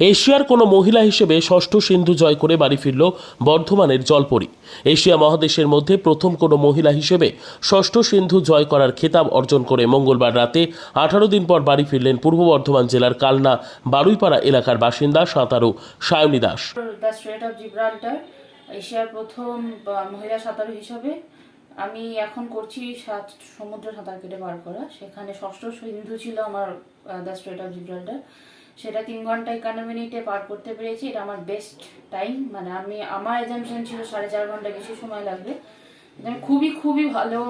এশিয়ার কোনো মহিলা হিসেবে ষষ্ঠ সিন্ধু জয় করে বাড়ি ফিরল বর্ধমানের জলপরি। এশিয়া মহাদেশের মধ্যে প্রথম কোনো মহিলা হিসেবে ষষ্ঠ সিন্ধু জয় করার খেতাব অর্জন করে মঙ্গলবার রাতে আঠারো দিন পর বাড়ি ফিরলেন পূর্ব বর্ধমান জেলার কালনা, বারুইপাড়া এলাকার বাসিন্দা সাঁতারু সায়নী দাস। এশিয়ার প্রথম মহিলা সাঁতারু হিসাবে আমি এখন করছি সাত, সমুদ্র সাঁতার কেটে পার করা। সেখানে ষষ্ঠ সিন্ধু ছিল আমার দ্য স্ট্রেট অফ জিব্রাল্টার সেটা তিন ঘণ্টা একান্ন মিনিটে পার করতে পেরেছি, এটা আমার বেস্ট টাইম মানে আমি, আমার এজামশন ছিল সাড়ে চার ঘণ্টা বেশি সময় লাগবে। আমি খুবই খুবই ভালো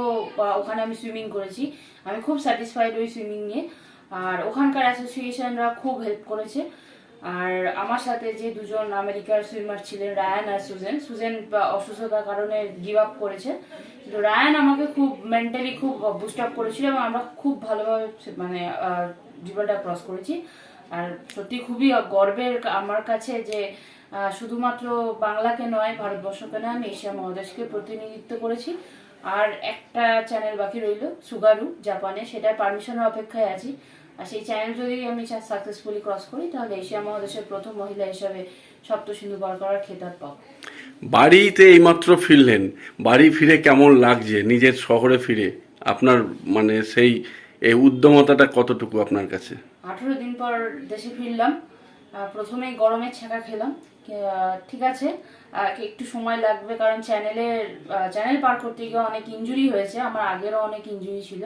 ওখানে আমি সুইমিং করেছি। আমি খুব স্যাটিসফাইড ওই সুইমিং নিয়ে। আর ওখানকার অ্যাসোসিয়েশনরা খুব হেল্প করেছে। আর আমার সাথে যে দুজন আমেরিকার সুইমার ছিলেন রায়ান আর সুজেন সুজেন অসুস্থতার কারণে গিভ আপ করেছে। কিন্তু রায়ান আমাকে খুব মেন্টালি খুব বুস্ট আপ করেছিল এবং আমরা খুব ভালোভাবে মানে জীবনটা ক্রস করেছি। আর সত্যি খুবই গর্বের আমার কাছে যে শুধুমাত্র বাংলাকে নয়, ভারতবর্ষকে নয়, আমি এশিয়া মহাদেশকে প্রতিনিধিত্ব করেছি। আর একটা চ্যানেল বাকি রইল সুগারু জাপানে সেটার পারমিশনের অপেক্ষায় আছি। আর সেই চ্যানেল যদি আমি সাকসেসফুলি ক্রস করি, তাহলে এশিয়া মহাদেশের প্রথম মহিলা হিসাবে সপ্ত সিন্ধু পার করার খেতাব পাবো। বাড়িতে এইমাত্র ফিরলেন। বাড়ি ফিরে কেমন লাগছে? নিজের শহরে ফিরে। আপনার মানে সেই, এই উদ্যমতাটা কতটুকু আপনার কাছে? আঠেরো দিন পর দেশে ফিরলাম। প্রথমে গরমের ছাঁকা খেলাম। ঠিক আছে। একটু সময় লাগবে কারণ চ্যানেলের চ্যানেল পার করতে গিয়ে অনেক ইঞ্জুরি হয়েছে। আমার আগেরও অনেক ইঞ্জুরি ছিল।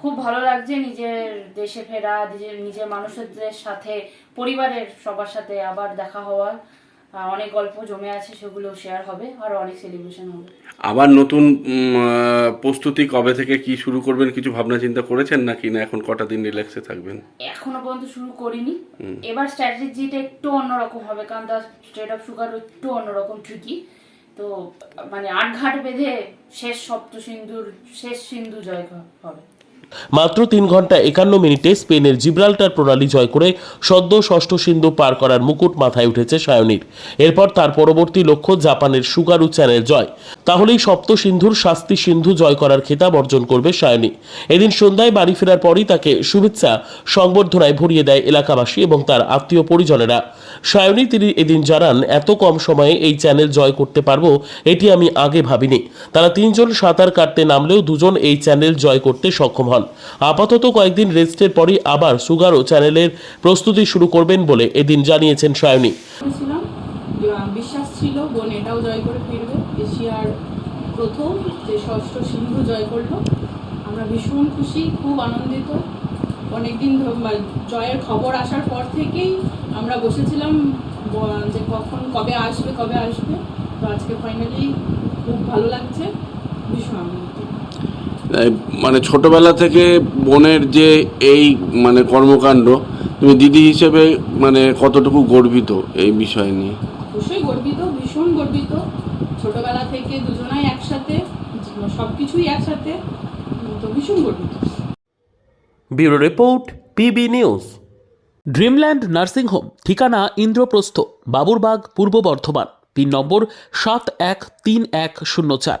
খুব ভালো লাগছে নিজের দেশে ফেরা, নিজের নিজের মানুষদের সাথে, পরিবারের সবার সাথে আবার দেখা হওয়া। অনেক গল্প জমে আছে সেগুলো শেয়ার হবে আর অনেক সেলিব্রেশন হবে। আবার নতুন প্রস্তুতি কবে থেকে কি শুরু করবেন? কিছু ভাবনা চিন্তা করেছেন নাকি না এখন কটা দিন রিল্যাক্সে থাকবেন? এখনও পর্যন্ত শুরু করিনি। এবার স্ট্র্যাটেজিটা একটু অন্যরকম হবে কারণ দা স্টেট অফ সুগার একটু অন্যরকম ঠিকই তো মানে আট ঘাট বেঁধে শেষ সপ্ত সিন্ধুর শেষ সিন্ধু জয় হবে। মাত্র তিন ঘণ্টা একান্ন মিনিটে স্পেনের জিব্রাল্টার প্রণালী জয় করে সদ্য ষষ্ঠ সিন্ধু পার করার মুকুট মাথায় উঠেছে সায়নীর। এরপর তার পরবর্তী লক্ষ্য জাপানের সুগারু চ্যানেল জয়। তাহলেই সপ্ত সিন্ধুর শাস্তি সিন্ধু জয় করার খেতাব অর্জন করবে সায়নী। এদিন সন্ধ্যায় বাড়ি ফেরার পরই তাকে শুভেচ্ছা সংবর্ধনায় ভরিয়ে দেয় এলাকাবাসী এবং তার আত্মীয় পরিজনেরা। সায়নী তিনি এদিন জানান, এত কম সময়ে এই চ্যানেল জয় করতে পারব, এটি আমি আগে ভাবিনি। তারা তিনজন সাঁতার কাটতে নামলেও দুজন এই চ্যানেল জয় করতে সক্ষম হন। আপাতত কয়েকদিন রেস্টের পরই আবার সুগারও চ্যানেলের প্রস্তুতি শুরু করবেন বলে এদিন জানিয়েছেন সায়নী। বিশ্বাস ছিল বোন এটাও জয় করে ফিরবে, এশিয়ার প্রথম যে ষষ্ঠ সিন্ধু জয় করল আমরা ভীষণ খুশি, খুব আনন্দিত। অনেকদিন ধ- মা- জয়ের খবর আসার পর থেকেই আমরা বসেছিলাম যে কখন, কবে আসবে কবে আসবে। তো আজকে ফাইনালি খুব ভালো লাগছে। মানে ছোটবেলা থেকে বোনের যে এই মানে কর্মকাণ্ড তুমি দিদি হিসেবে মানে কতটুকু গর্বিত এই বিষয় নিয়ে? অবশ্যই গর্বিত ভীষণ গর্বিত। ছোটবেলা থেকে দুজনাই একসাথে সব কিছুই একসাথে তো ভীষণ গর্বিত। Bureau report PB news. Dreamland nursing home ঠিকানা ইন্দ্রপ্রস্থ বাবুরবাগ পূর্ব বর্ধমান। পিন নম্বর সাত এক তিন এক শূন্য চার।